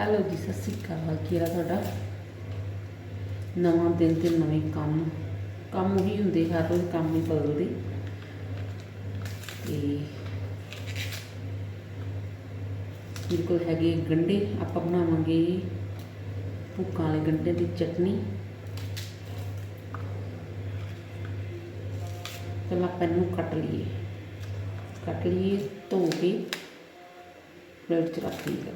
Hello ਜੀ, ਸਤਿ ਸ਼੍ਰੀ ਅਕਾਲ। ਕੀ ਹਾਲ ਆ ਤੁਹਾਡਾ? ਨਵਾਂ ਦਿਨ ਤੇ ਨਵੇਂ ਕੰਮ। ਕੰਮ ਉਹੀ ਹੁੰਦੇ, ਹਰ ਰੋਜ਼ ਕੰਮ ਨਹੀਂ ਬਦਲਦੇ। ਤੇ ਮੇਰੇ ਕੋਲ ਹੈਗੇ ਗੰਢੇ ਆਪਾਂ ਬਣਾਵਾਂਗੇ ਭੁੱਕਾਂ ਵਾਲੇ ਗੰਢੇ ਦੀ ਚਟਨੀ। ਪਹਿਲਾਂ ਆਪਾਂ ਇਹਨੂੰ ਕੱਟ ਲਈਏ। ਕੱਟ ਲਈਏ, ਧੋ ਕੇ ਪਲੇਟ 'ਚ ਰੱਖ ਲਈਏ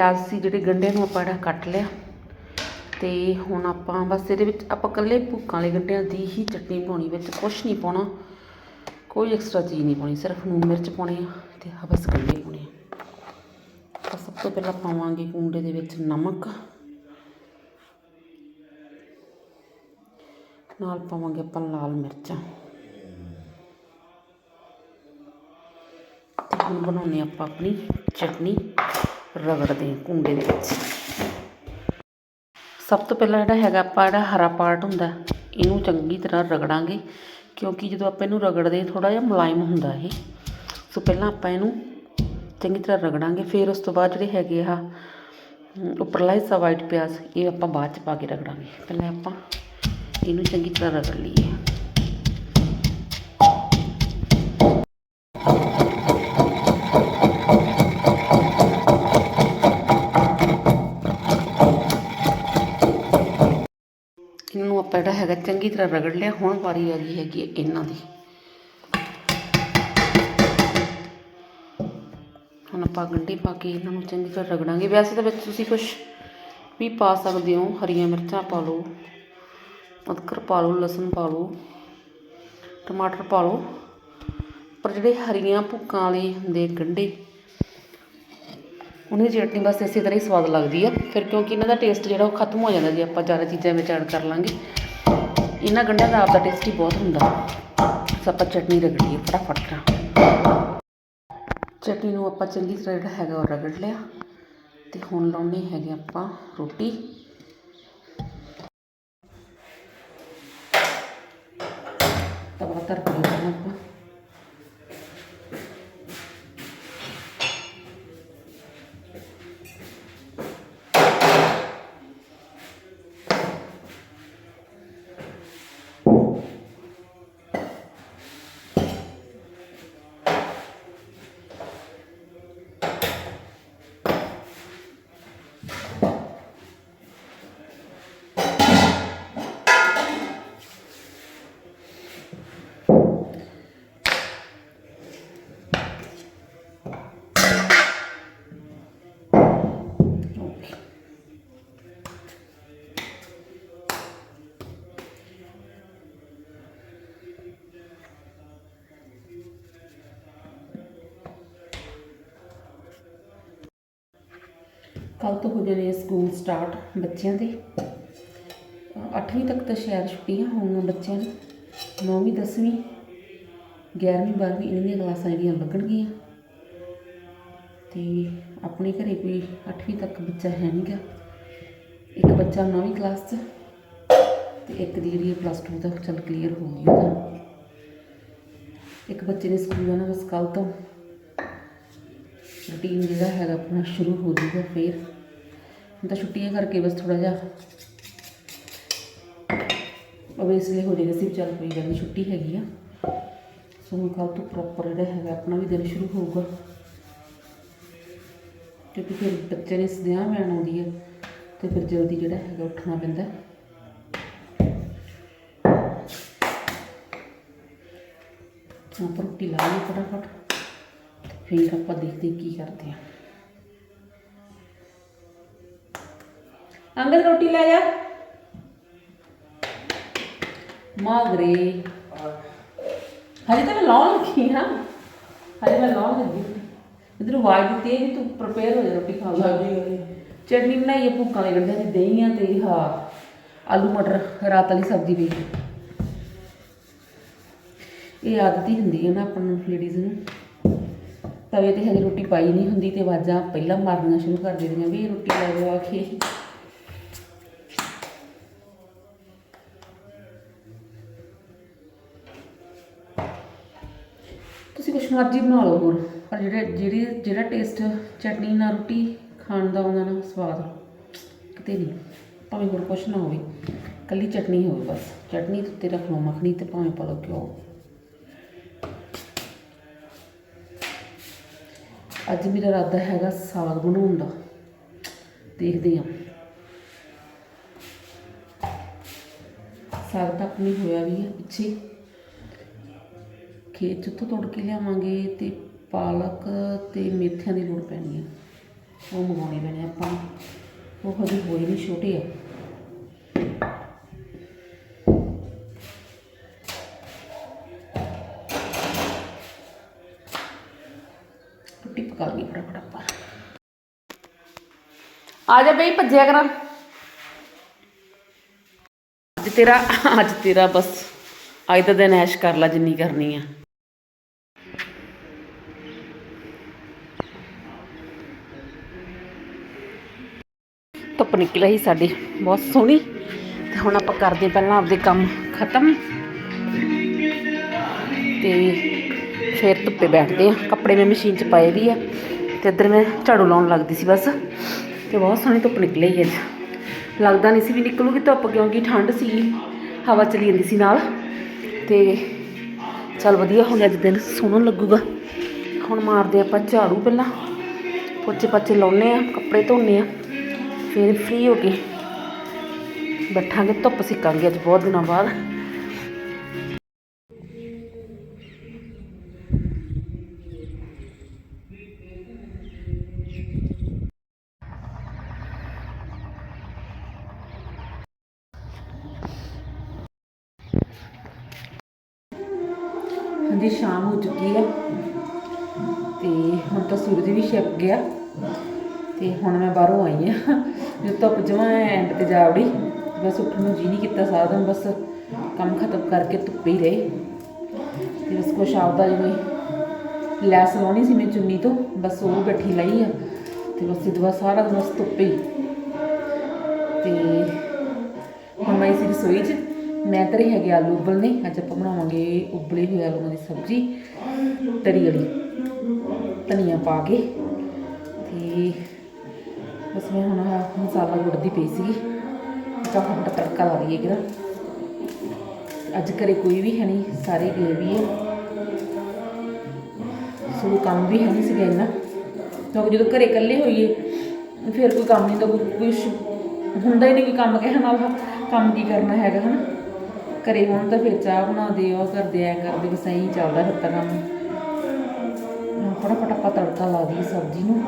ਪਿਆਜ਼ ਸੀ ਜਿਹੜੇ ਗੰਢਿਆਂ ਨੂੰ ਆਪਾਂ ਜਿਹੜਾ ਕੱਟ ਲਿਆ। ਤੇ ਹੁਣ ਆਪਾਂ ਬਸ ਇਹਦੇ ਵਿੱਚ ਆਪਾਂ ਇਕੱਲੇ ਭੁੱਕਾਂ ਵਾਲੇ ਗੰਢਿਆਂ ਦੀ ਹੀ ਚਟਨੀ ਬਣਾਉਣੀ ਵਿੱਚ ਕੁਛ ਨਹੀਂ ਪਾਉਣਾ। ਕੋਈ ਐਕਸਟਰਾ ਚੀਜ਼ ਨਹੀਂ ਪਾਉਣੀ, ਸਿਰਫ ਨੂਨ ਮਿਰਚ ਪਾਉਣੀ ਆ ਤੇ ਆਹ ਬਸ ਗੰਢੇ ਪਾਉਣੇ ਆ। ਸਭ ਤੋਂ ਪਹਿਲਾਂ ਪਾਵਾਂਗੇ ਕੁੰਡੇ ਦੇ ਵਿੱਚ ਨਮਕ। ਨਾਲ ਪਾਵਾਂਗੇ ਆਪਾਂ ਲਾਲ ਮਿਰਚਾਂ। ਤੇ ਹੁਣ ਬਣਾਉਣੇ ਆਪਾਂ ਆਪਣੀ ਚਟਨੀ। ਰਗੜਦੇ ਹਾਂ ਕੁੰਡੇ ਦੇ ਵਿੱਚ। ਸਭ ਤੋਂ ਪਹਿਲਾਂ ਜਿਹੜਾ ਹੈਗਾ ਆਪਾਂ ਜਿਹੜਾ ਹਰਾ ਪਾਰਟ ਹੁੰਦਾ, ਇਹਨੂੰ ਚੰਗੀ ਤਰ੍ਹਾਂ ਰਗੜਾਂਗੇ, ਕਿਉਂਕਿ ਜਦੋਂ ਆਪਾਂ ਇਹਨੂੰ ਰਗੜਦੇ ਥੋੜਾ ਜਿਹਾ ਮੁਲਾਇਮ ਹੁੰਦਾ ਇਹ। ਸੋ ਪਹਿਲਾਂ ਆਪਾਂ ਇਹਨੂੰ ਚੰਗੀ ਤਰ੍ਹਾਂ ਰਗੜਾਂਗੇ, ਫਿਰ ਉਸ ਤੋਂ ਬਾਅਦ ਜਿਹੜੇ ਹੈਗੇ ਆ, ਉੱਪਰਲਾ ਹਿੱਸਾ ਵਾਈਟ ਪਿਆਜ਼, ਇਹ ਆਪਾਂ ਬਾਅਦ ਚ ਪਾ ਕੇ ਰਗੜਾਂਗੇ। ਪਹਿਲਾਂ ਆਪਾਂ ਇਹਨੂੰ ਚੰਗੀ ਤਰ੍ਹਾਂ ਰਗੜ ਲਈਏ। ਇਹਨੂੰ ਜਿਹੜਾ ਹੈਗਾ ਚੰਗੀ ਤਰ੍ਹਾਂ ਰਗੜ ਲਿਆ, ਹੁਣ ਵਾਰੀ ਆ ਗਈ ਹੈਗੀ ਹੈ ਇਹਨਾਂ ਦੀ। ਹੁਣ ਆਪਾਂ ਗੰਢੇ ਪਾ ਕੇ ਇਹਨਾਂ ਨੂੰ ਚੰਗੀ ਤਰ੍ਹਾਂ ਰਗੜਾਂਗੇ। ਵੈਸੇ ਤਾਂ ਵਿੱਚ ਤੁਸੀਂ ਕੁਝ ਵੀ ਪਾ ਸਕਦੇ ਹੋ, ਹਰੀਆਂ ਮਿਰਚਾਂ ਪਾ ਲਓ ਅਦਰਕ ਪਾ ਲਓ, ਲਸਣ ਪਾ ਲਓ, ਟਮਾਟਰ ਪਾ ਲਓ। ਪਰ ਜਿਹੜੇ ਹਰੀਆਂ ਭੁੱਕਾਂ ਵਾਲੇ ਹੁੰਦੇ ਗੰਢੇ, ਉਹਨਾਂ ਦੀ ਚਟਨੀ ਬਸ ਇਸੇ ਤਰ੍ਹਾਂ ਹੀ ਸਵਾਦ ਲੱਗਦੀ ਆ। ਫਿਰ ਕਿਉਂਕਿ ਇਹਨਾਂ ਦਾ ਟੇਸਟ ਜਿਹੜਾ ਉਹ ਖਤਮ ਹੋ ਜਾਂਦਾ ਜੇ, ਆਪਾਂ ਜ਼ਿਆਦਾ ਚੀਜ਼ਾਂ ਵਿੱਚ ਐਡ ਕਰ ਲਾਂਗੇ। ਇਹਨਾਂ ਗੰਢਿਆਂ ਦਾ ਆਪਦਾ ਟੇਸਟ ਹੀ ਬਹੁਤ ਹੁੰਦਾ। ਸੋ ਆਪਾਂ ਚਟਨੀ ਰਗੜੀਏ, ਫਟਾਫਟ ਕਰਾਂ। ਚਟਨੀ ਨੂੰ ਆਪਾਂ ਚੰਗੀ ਤਰ੍ਹਾਂ ਜਿਹੜਾ ਹੈਗਾ ਉਹ ਰਗੜ ਲਿਆ। ਤੇ ਹੁਣ ਲਾਉਣੀ ਹੈਗੇ ਆਪਾਂ ਰੋਟੀ। ਤਵਾ ਧਰ ਕੇ ਕੱਲ ਤੋਂ ਹੋ ਜਾਣੇ ਸਕੂਲ ਸਟਾਰਟ ਬੱਚਿਆਂ ਦੇ। 8ਵੀਂ ਤੱਕ ਤਾਂ ਸ਼ਾਇਦ ਛੁੱਟੀਆਂ ਹੋਣਗੀਆਂ ਬੱਚਿਆਂ ਨੂੰ। 9ਵੀਂ 10ਵੀਂ 11ਵੀਂ 12ਵੀਂ ਇਹਨਾਂ ਦੀਆਂ ਕਲਾਸਾਂ ਜਿਹੜੀਆਂ ਲੱਗਣਗੀਆਂ। ਤੇ ਆਪਣੇ ਘਰੇ ਕੋਈ 8ਵੀਂ ਤੱਕ ਬੱਚਾ ਹੈ ਨਹੀਂਗਾ। ਇੱਕ ਬੱਚਾ 9ਵੀਂ ਕਲਾਸ 'ਚ ਤੇ ਇੱਕ ਦੀ ਜਿਹੜੀ ਪਲੱਸ 2 ਤੱਕ ਚੱਲ ਕਲੀਅਰ ਹੋ ਗਈ ਉਹਦਾ। ਇੱਕ ਬੱਚੇ ਨੇ ਸਕੂਲ ਜਾਣਾ ਬਸ ਕੱਲ ਤੋਂ। ਰੂਟੀਨ ਜਿਹੜਾ ਹੈਗਾ ਆਪਣਾ ਸ਼ੁਰੂ ਹੋ ਜੂਗਾ ਫੇਰ। ਹੁਣ ਤਾਂ ਛੁੱਟੀਆਂ ਕਰਕੇ ਬਸ ਥੋੜਾ ਜਿਹਾ ਅਵੇ ਇਸ ਲਈ ਹੋ ਜਾਏਗਾ ਸੀ ਚੱਲ ਕੋਈ ਗੱਲ ਨਹੀਂ ਛੁੱਟੀ ਹੈਗੀ ਆ। ਸੋ ਹੁਣ ਕੱਲ ਤੋਂ ਪ੍ਰੋਪਰ ਜਿਹੜਾ ਹੈਗਾ ਆਪਣਾ ਵੀ ਦਿਨ ਸ਼ੁਰੂ ਹੋਊਗਾ। ਕਿਉਂਕਿ ਫਿਰ ਬੱਚੇ ਨੇ ਸਦਿਆਂ ਵੈਣ ਆਉਂਦੀ ਹੈ ਤੇ ਫਿਰ ਜਲਦੀ ਜਿਹੜਾ ਹੈਗਾ ਉੱਠਣਾ ਪੈਂਦਾ। ਆਪਾਂ ਰੋਟੀ ਲਾ ਲਈ ਫਟਾਫਟ। ਫਿਰ ਆਪਾਂ ਦੇਖਦੇ ਕੀ ਕਰਦੇ ਆ ਅੰਗਦ ਰੋਟੀ ਲੈ ਜਾ। ਮਾਗਰੇ। ਹਜੇ ਤਾਂ ਮੈਂ ਲਾਉਣ ਲੱਗੀ ਹਾਂ। ਹਜੇ ਮੈਂ ਲਾਉਣ ਲੱਗੀ ਇਧਰ ਆਵਾਜ਼ ਦਿੱਤੀ ਵੀ ਤੂੰ ਪ੍ਰਪੇਅਰ ਹੋ ਜਾ ਰੋਟੀ ਖਾਣ ਲਈ। ਚਟਨੀ ਬਣਾਈ ਹੈ ਭੁੱਖਾਂ ਦੇ ਗੰਢਿਆਂ ਦੀ ਦਹੀਂ ਆ ਤੇ ਹਾਂ ਆਲੂ ਮਟਰ ਰਾਤ ਵਾਲੀ ਸਬਜ਼ੀ ਵੀ। ਇਹ ਆਦਤ ਹੀ ਹੁੰਦੀ ਹੈ ਨਾ ਆਪਾਂ ਨੂੰ ਲੇਡੀਜ਼ ਨੂੰ। ਤਵੇ ਤੇ ਹਜੇ ਰੋਟੀ ਪਾਈ ਨਹੀਂ ਹੁੰਦੀ ਤੇ ਆਵਾਜ਼ਾਂ ਪਹਿਲਾਂ ਮਾਰਨੀਆਂ ਸ਼ੁਰੂ ਕਰ ਦਿੰਦੀਆਂ ਵੀ ਇਹ ਰੋਟੀ ਲੈ ਲਓ ਆ ਤੁਸੀਂ ਕੁਛ ਮਰਜ਼ੀ ਬਣਾ ਲਓ ਹੁਣ ਪਰ ਜਿਹੜੇ, ਜਿਹੜੀ, ਜਿਹੜਾ ਟੇਸਟ ਚਟਨੀ ਨਾਲ ਰੋਟੀ ਖਾਣ ਦਾ ਆਉਂਦਾ ਨਾ ਸਵਾਦ ਕਿਤੇ ਨਹੀਂ, ਭਾਵੇਂ ਹੋਰ ਕੁਛ ਨਾ ਹੋਵੇ ਕੱਲੀ ਚਟਨੀ ਹੋਵੇ ਬਸ। ਚਟਨੀ ਦੇ ਉੱਤੇ ਰੱਖ ਲਓ, ਮੱਖਣੀ ਤੇ ਭਾਵੇਂ ਪਾ ਲਓ ਘਿਓ। ਅੱਜ ਮੇਰਾ ਇਰਾਦਾ ਹੈਗਾ ਸਾਗ ਬਣਾਉਣ ਦਾ। ਦੇਖਦੇ ਹਾਂ। ਸਾਗ ਤਾਂ ਆਪਣੀ ਹੋਇਆ ਵੀ ਹੈ ਪਿੱਛੇ। ਖੇਤ 'ਚੋਂ ਤੋੜ ਕੇ ਲਿਆਵਾਂਗੇ ਤੇ ਪਾਲਕ ਤੇ ਮੇਥਿਆਂ ਦੀ ਲੋੜ ਪੈਣੀ ਹੈ ਉਹ ਮੰਗਾਉਣੇ ਪੈਣੇ ਆਪਾਂ ਉਹ ਹਜੇ ਹੋਏ ਨਹੀਂ ਛੋਟੇ ਆ। ਆ ਜਾ ਬਈ, ਭੱਜਿਆ ਕਰਾਂ। ਅੱਜ ਤੇਰਾ ਅੱਜ ਤੇਰਾ ਬਸ, ਅੱਜ ਦਾ ਦਿਨ ਐਸ਼ ਕਰ ਲੈ ਜਿੰਨੀ ਕਰਨੀ ਆ। ਧੁੱਪ ਨਿਕਲ ਰਹੀ ਸਾਡੀ, ਬਹੁਤ ਸੋਹਣੀ। ਤੇ ਹੁਣ ਆਪਾਂ ਕਰਦੇ ਪਹਿਲਾਂ ਆਪਦੇ ਕੰਮ ਖਤਮ। ਤੇ ਫਿਰ ਧੁੱਪੇ ਬੈਠਦੇ ਆ ਕੱਪੜੇ ਮੈਂ ਮਸ਼ੀਨ 'ਚ ਪਾਏ ਵੀ ਆ। ਤੇ ਇੱਧਰ ਮੈਂ ਝਾੜੂ ਲਾਉਣ ਲੱਗਦੀ ਸੀ ਬਸ। ਤੇ ਬਹੁਤ ਸੋਹਣੀ ਧੁੱਪ ਨਿਕਲ ਆਈ ਅੱਜ ਲੱਗਦਾ ਨਹੀਂ ਸੀ ਵੀ ਨਿਕਲੂਗੀ ਧੁੱਪ ਕਿਉਂਕਿ ਠੰਡ ਸੀ, ਹਵਾ ਚਲੀ ਜਾਂਦੀ ਸੀ ਨਾਲ। ਤੇ ਚਲ ਵਧੀਆ ਹੋ ਗਿਆ ਅੱਜ ਦਿਨ, ਸੋਹਣਾ ਲੱਗੂਗਾ। ਹੁਣ ਮਾਰਦੇ ਆਪਾਂ ਝਾੜੂ ਪਹਿਲਾਂ। ਪੋਚੇ ਪਾਚੇ ਲਾਉਨੇ ਆ ਕੱਪੜੇ ਧੋਨੇ ਆ ਫਿਰ ਫ੍ਰੀ ਹੋ ਕੇ ਬੈਠਾਂਗੇ, ਧੁੱਪ ਸਿੱਕਾਂਗੇ ਅੱਜ ਬਹੁਤ ਦਿਨਾਂ ਬਾਅਦ। ਹਾਂਜੀ ਸ਼ਾਮ ਹੋ ਚੁੱਕੀ ਹੈ। ਤੇ ਹੁਣ ਤਾਂ ਸੂਰਜ ਵੀ ਛਿਪ ਗਿਆ। ਤੇ ਹੁਣ ਮੈਂ ਬਾਹਰੋਂ ਆਈ ਆ ਜਦੋਂ ਧੁੱਪ ਜਮਾਂ ਐਂਡ ਤੇ ਜਾ ਵੜੀ। ਬਸ ਉੱਠਣ ਨੂੰ ਜੀ ਨਹੀਂ ਕੀਤਾ ਸਾਰਾ ਦਿਨ। ਬਸ ਕੰਮ ਖਤਮ ਕਰਕੇ ਧੁੱਪੇ ਹੀ ਰਹੇ। ਤੇ ਬਸ ਕੁਛ ਆਪਦਾ ਜਿਵੇਂ ਲੈਸ ਲਾਉਣੀ ਸੀ ਮੈਂ ਚੁੰਨੀ ਤੋਂ, ਬਸ ਉਹ ਬੈਠੀ ਲਈ ਆ। ਤੇ ਬਸ ਇਹ ਬਾਅਦ ਸਾਰਾ ਦਿਨ ਬਸ ਧੁੱਪੇ ਹੀ। ਤੇ ਹੁਣ ਮੈਂ ਇਸ ਰਸੋਈ 'ਚ। ਮੈਂ ਤਰੀ ਹੈਗੇ ਆਲੂ ਉਬਲਨੇ, ਅੱਜ ਆਪਾਂ ਬਣਾਵਾਂਗੇ ਉਬਲੇ ਹੋਏ ਆਲੂਆਂ ਦੀ ਸਬਜ਼ੀ, ਤਰੀ ਵਾਲੀ। ਧਨੀਆ ਪਾ ਕੇ ਤੇ ਬਸ ਮੈਂ ਹੁਣ ਆਹ ਮਸਾਲਾ ਗੁੜਦੀ ਪਈ ਸੀਗੀ। ਫਟਾਫਟ ਤੜਕਾ ਲਾ ਲਈਏ ਕਿਰਾ ਅੱਜ ਘਰੇ ਕੋਈ ਵੀ ਹੈ ਨਹੀਂ, ਸਾਰੇ ਗਏ ਵੀ ਹੈ ਸੋ ਕੰਮ ਵੀ ਹੈ ਨਹੀਂ ਸੀਗਾ ਇੰਨਾ। ਕਿਉਂਕਿ ਜਦੋਂ ਘਰੇ ਇਕੱਲੇ ਹੋਈਏ, ਫਿਰ ਕੋਈ ਕੰਮ ਨਹੀਂ ਤਾਂ ਕੋਈ ਕੁਛ ਹੁੰਦਾ ਹੀ ਨਹੀਂ, ਕੋਈ ਕੰਮ ਕਹਿਣ ਵਾਲਾ। ਕੰਮ ਕੀ ਕਰਨਾ ਹੈਗਾ, ਹਨਾ? ਘਰੇ ਹੋਣ ਤਾਂ ਫਿਰ ਚਾਹ ਬਣਾ ਦੇ ਉਹ ਕਰਦੇ ਐ ਕਰਦੇ ਬਸ ਐਂ ਚੱਲਦਾ ਫਿਰ ਤਾਂ ਕੰਮ। ਫਟਾਫਟ ਆਪਾਂ ਤੜਕਾ ਲਾ ਦਈਏ ਸਬਜ਼ੀ ਨੂੰ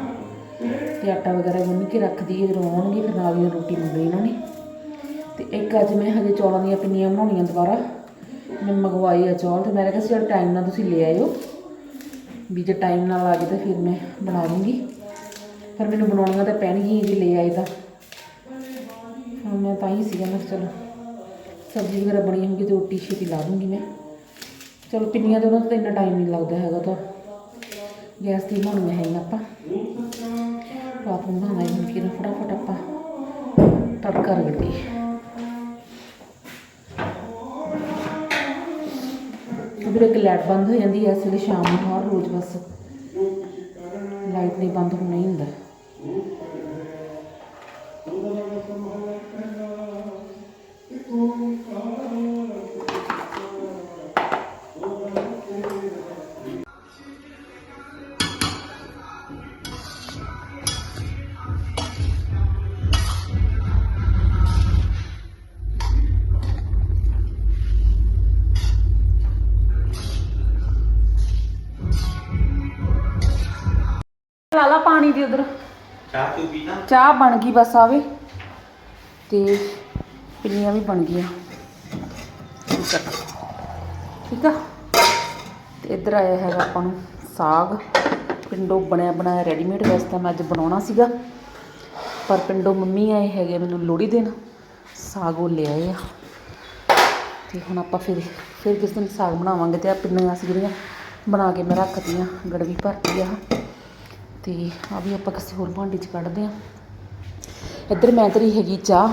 ਤੇ ਆਟਾ ਵਗੈਰਾ ਗੁੰਨ ਕੇ ਰੱਖ ਦਈਏ ਜਦੋਂ ਆਉਣਗੇ ਫਿਰ ਨਾਲ ਹੀ ਰੋਟੀ ਮੰਗਣੀ ਇਹਨਾਂ ਨੇ। ਤੇ ਇੱਕ ਅੱਜ ਮੈਂ ਹਜੇ ਚੌਲਾਂ ਦੀਆਂ ਪਿੰਨੀਆਂ ਬਣਾਉਣੀਆਂ ਦੁਬਾਰਾ। ਮੈਂ ਮੰਗਵਾਈ ਆ ਚੌਲ ਤੇ ਮੈਂ ਕਿਹਾ ਸੀ ਚਲ ਟਾਈਮ ਨਾਲ ਤੁਸੀਂ ਲੈ ਆਇਓ। ਵੀ ਜੇ ਟਾਈਮ ਨਾਲ ਆ ਗਏ ਤਾਂ ਫਿਰ ਮੈਂ ਬਣਾ ਲੂੰਗੀ। ਪਰ ਮੈਨੂੰ ਬਣਾਉਣੀਆਂ ਤਾਂ ਪੈਣਗੀਆਂ ਜੇ ਲੈ ਆਏ ਤਾਂ। ਹੁਣ ਮੈਂ ਤਾਂ ਹੀ ਸੀਗਾ, ਮੈਂ ਚਲੋ ਸਬਜ਼ੀ ਵਗੈਰਾ ਬਣੀ ਹੋਊਗੀ ਤੇ ਰੋਟੀ ਛੇਤੀ ਲਾ ਦੂੰਗੀ ਮੈਂ। ਚਲੋ ਪਿੰਨੀਆਂ ਦੇ ਉਹਨਾਂ ਤੋਂ ਤਾਂ ਇੰਨਾ ਟਾਈਮ ਨਹੀਂ ਲੱਗਦਾ ਹੈਗਾ ਤਾਂ। ਗੈਸ ਤੇ ਬਣਾਉਣੀਆਂ ਹੈਗੀਆਂ ਆਪਾਂ। ਰਾਤ ਨੂੰ ਬਣਾਉਣਾ ਹੈ ਕਿ ਫਟਾਫਟ ਆਪਾਂ ਤੜਕਾ ਰਗੜ ਉਧਰ ਇੱਕ ਲਾਈਟ ਬੰਦ ਹੋ ਜਾਂਦੀ ਹੈ ਇਸ ਵੇਲੇ ਸ਼ਾਮ ਨੂੰ ਹਰ ਰੋਜ਼ ਬਸ। ਲਾਈਟ ਨਹੀਂ ਬੰਦ ਹੋਣਾ ਹੀ ਹੁੰਦਾ। ਲਾ ਲਾ ਪਾਣੀ ਦੀ ਉਧਰ। ਚਾਹ ਤੂੰ ਪੀਣਾ ਚਾਹ ਬਣ ਗਈ ਬਸ ਆਵੇ। ਤੇ ਪਿੰਨੀਆਂ ਵੀ ਬਣ ਗਈਆਂ। ਠੀਕ ਆ। ਠੀਕ ਇੱਧਰ ਆਇਆ ਹੈਗਾ ਆਪਾਂ ਨੂੰ ਸਾਗ। ਪਿੰਡੋਂ ਬਣਿਆ ਬਣਾਇਆ ਰੈਡੀਮੇਡ ਵੈਸੇ ਤਾਂ ਮੈਂ ਅੱਜ ਬਣਾਉਣਾ ਸੀਗਾ। ਪਰ ਪਿੰਡੋਂ ਮੰਮੀ ਆਏ ਹੈਗੇ ਮੈਨੂੰ ਲੋਹੜੀ ਦੇਣ। ਸਾਗ ਉਹ ਲੈ ਆਏ ਆ। ਤੇ ਹੁਣ ਆਪਾਂ ਫਿਰ ਫਿਰ ਕਿਸ ਦਿਨ ਸਾਗ ਬਣਾਵਾਂਗੇ ਤੇ ਆ ਪਿੰਨੀਆਂ ਸੀ ਜਿਹੜੀਆਂ ਬਣਾ ਕੇ ਮੈਂ ਰੱਖਤੀਆਂ, ਗੜਵੀ ਭਰਤੀ ਆ। ਤੇ ਆ ਵੀ ਆਪਾਂ ਕਿਸੇ ਹੋਰ ਭਾਂਡੇ 'ਚ ਕੱਢਦੇ ਆ। ਇੱਧਰ ਮੈਂ ਤਰੀ ਹੈਗੀ ਚਾਹ।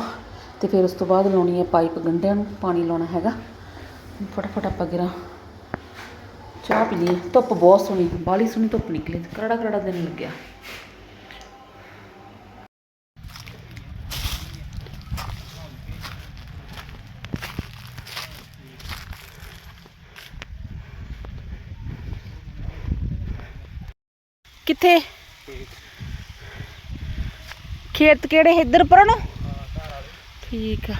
ਤੇ ਫਿਰ ਉਸ ਤੋਂ ਬਾਅਦ ਲਾਉਣੀ ਹੈ ਪਾਈਪ ਗੰਢਿਆਂ ਨੂੰ, ਪਾਣੀ ਲਾਉਣਾ ਹੈਗਾ। ਫਟਾਫਟ ਆਪਾਂ ਗਿਰਾ। ਚਾਹ ਪੀ ਲਈਏ। ਧੁੱਪ ਬਹੁਤ ਸੋਹਣੀ, ਬਾਹਲੀ ਸੋਹਣੀ ਧੁੱਪ ਨਿਕਲੀ ਕਰੜਾ ਕਰੜਾ ਦਿਨ ਲੱਗਿਆ। ਕਿੱਥੇ? ਖੇਤ ਕਿਹੜੇ? ਇੱਧਰ ਪਰ ਨੂੰ? ਠੀਕ ਆ।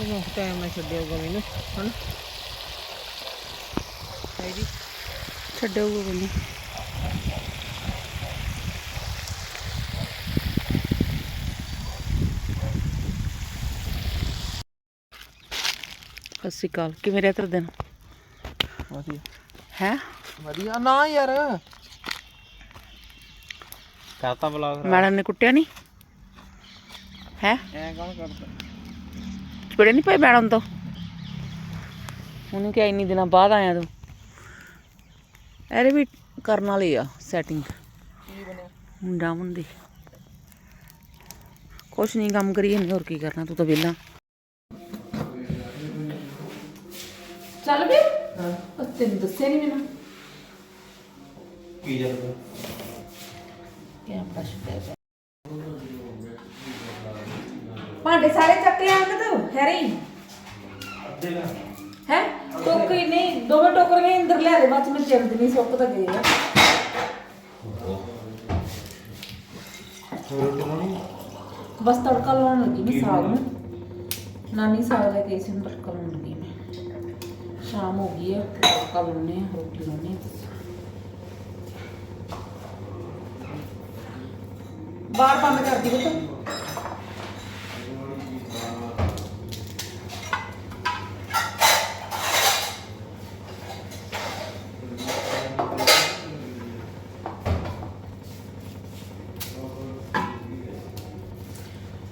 ਇਹਨੂੰ ਟਾਈਮ ਨਾਲ ਛੱਡਿਆਗਾ ਮੈਨੂੰ ਹਣ ਹੈਗੀ ਛੱਡਿਓ ਕੋਈ ਨਹੀਂ ਸਤਿ ਸ਼੍ਰੀ ਅਕਾਲ ਕਿਵੇਂ ਰਿਹਾ ਤੇਰਾ ਦਿਨ? ਵਧੀਆ। ਹੈ? ਵਧੀਆ। ਨਾ ਯਾਰ। ਕਰਤਾ ਬਲੌਗ ਮੈਡਮ ਨੇ ਕੁੱਟਿਆ ਨਹੀਂ ਹੈ? ਐ ਕੌਣ ਕਰਦਾ? ਚਪੜੇ ਨਹੀਂ ਪਏ ਮੈਡਮ ਤੋਂ? ਉਹਨੂੰ ਕਿ ਇੰਨੀ ਦਿਨਾਂ ਬਾਅਦ ਆਇਆ ਤੂੰ। ਇਹਦੇ ਵੀ ਕਰਨ ਵਾਲੀ ਆ ਸੈਟਿੰਗ ਕੀ ਬਣਿਆ? ਮੁੰਡਾ ਮੁੰਡੀ। ਕੁਛ ਨਹੀਂ ਕੰਮ ਕਰੀ ਜਾਂਦੇ ਹੋਰ ਕੀ ਕਰਨਾ ਤੂੰ ਤਾਂ ਵਿਹਲਾ। ਚੱਲ ਵੀ। ਹਾਂ ਤੈਨੂੰ ਦੱਸਿਆ ਨਹੀਂ ਮੈਨੂੰ। ਕੀ ਸ਼ੁਰੂ ਭਾਂਡੇ ਸਾਰੇ ਚੱਕੇ ਆਂ ਤੂੰ ਹੈਰੀ ਹੈ? ਟੋਕਰੀ ਨਹੀਂ ਦੋਵੇਂ ਟੋਕਰੀਆਂ ਅੰਦਰ ਲਿਆ ਦੇ ਬਾਅਦ ਚ ਮੈਂ ਚੱਕਦੀ ਨਹੀਂ ਸੁੱਕ ਤਾਂ ਗਏ ਆ। ਬਸ ਤੜਕਾ ਲਾਉਣ ਲੱਗੀ ਮੈਂ ਸਾਗ ਨੂੰ। ਨਾਨੀ ਸਾਗ ਲੈ ਕੇ ਆਈ ਸੀ ਹੁਣ ਤੜਕਾ ਲਾਉਣ ਲੱਗੀ ਮੈਂ। ਸ਼ਾਮ ਹੋ ਗਈ ਹੈ ਤੜਕਾ ਲਾਉਣੇ ਆ ਰੋਟੀ ਲਾਉਣੇ ਆ। ਬਾਹਰ ਬੰਦ ਕਰਦੀ ਬੁੱਤ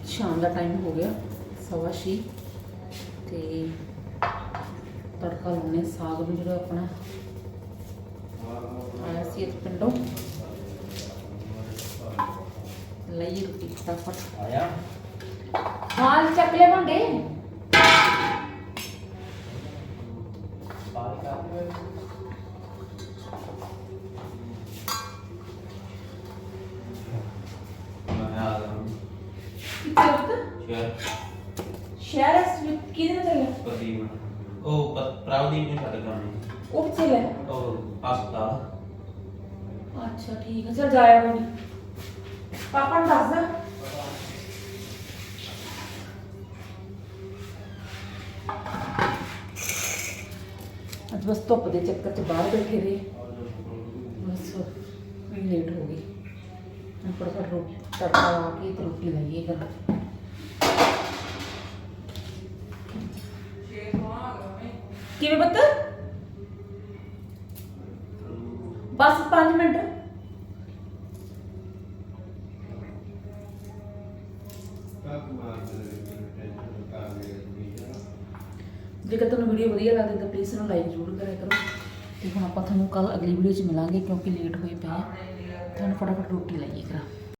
ਸ਼ਾਮ ਦਾ ਟਾਈਮ ਹੋ ਗਿਆ, ਸਵਾ ਛੇ। ਤੇ ਤੜਕਾ ਲਾਉਣੇ ਸਾਗ ਨੂੰ ਜਿਹੜਾ ਆਪਣਾ ਆਇਆ ਸੀ ਇਸ ਪਿੰਡੋਂ। ਲਈ ਰੋਟੀ ਫਟਾਫਟ ਆਇਆ ਹਾਲ ਚੱਕ ਲੈ ਭਾਂਡੇ? ਮੈਂ ਆ ਕਿੱਥੇ ਉੱਤ ਸ਼ੇਅਰ ਸ਼ਹਿਰ। ਅਸ ਕਿਹਦੇ ਨਾਲ ਚੱਲਿਆ ਪ੍ਰਦੀਪ ਉਹ ਪ੍ਰਾਉਦੀਪ ਨੂੰ ਛੱਡ ਗਾਣੇ ਉਹ ਕਿੱਥੇ ਲੈ? ਉਹ ਹਸਪਤਾਲ। ਅੱਛਾ ਠੀਕ ਹੈ ਚਲ ਜਾਇਆ ਬਣੀ ਪਾਪਾ ਨੂੰ ਦੱਸ ਦੇ। ਅੱਜ ਬਸ ਧੁੱਪ ਦੇ ਚੱਕਰ 'ਚ ਬਾਹਰ ਬੈਠੇ ਰਹੇ। ਬਸ ਵੀ ਲੇਟ ਹੋ ਗਈ। ਹੁਣ ਫਟਾਫਟ ਰੋਟੀ ਤੜਕਾ ਲਾ ਕੇ ਤੇ ਰੋਟੀ ਲਾਈਏ ਕਰ ਕਿਵੇਂ ਬੱਤ ਬਸ 5 ਮਿੰਟ ਜੇਕਰ ਤੁਹਾਨੂੰ ਵੀਡੀਓ ਵਧੀਆ ਲੱਗਦੀ ਤਾਂ ਪਲੀਜ਼ ਇਹਨੂੰ ਲਾਈਕ ਜ਼ਰੂਰ ਕਰਿਆ ਕਰੋ। ਤੇ ਹੁਣ ਆਪਾਂ ਤੁਹਾਨੂੰ ਕੱਲ ਅਗਲੀ ਵੀਡੀਓ 'ਚ ਮਿਲਾਂਗੇ ਕਿਉਂਕਿ ਲੇਟ ਹੋਏ ਪਏ ਆ। ਤੁਹਾਨੂੰ ਫਟਾਫਟ ਰੋਟੀ ਲਾਈਏ ਕਰਾਂ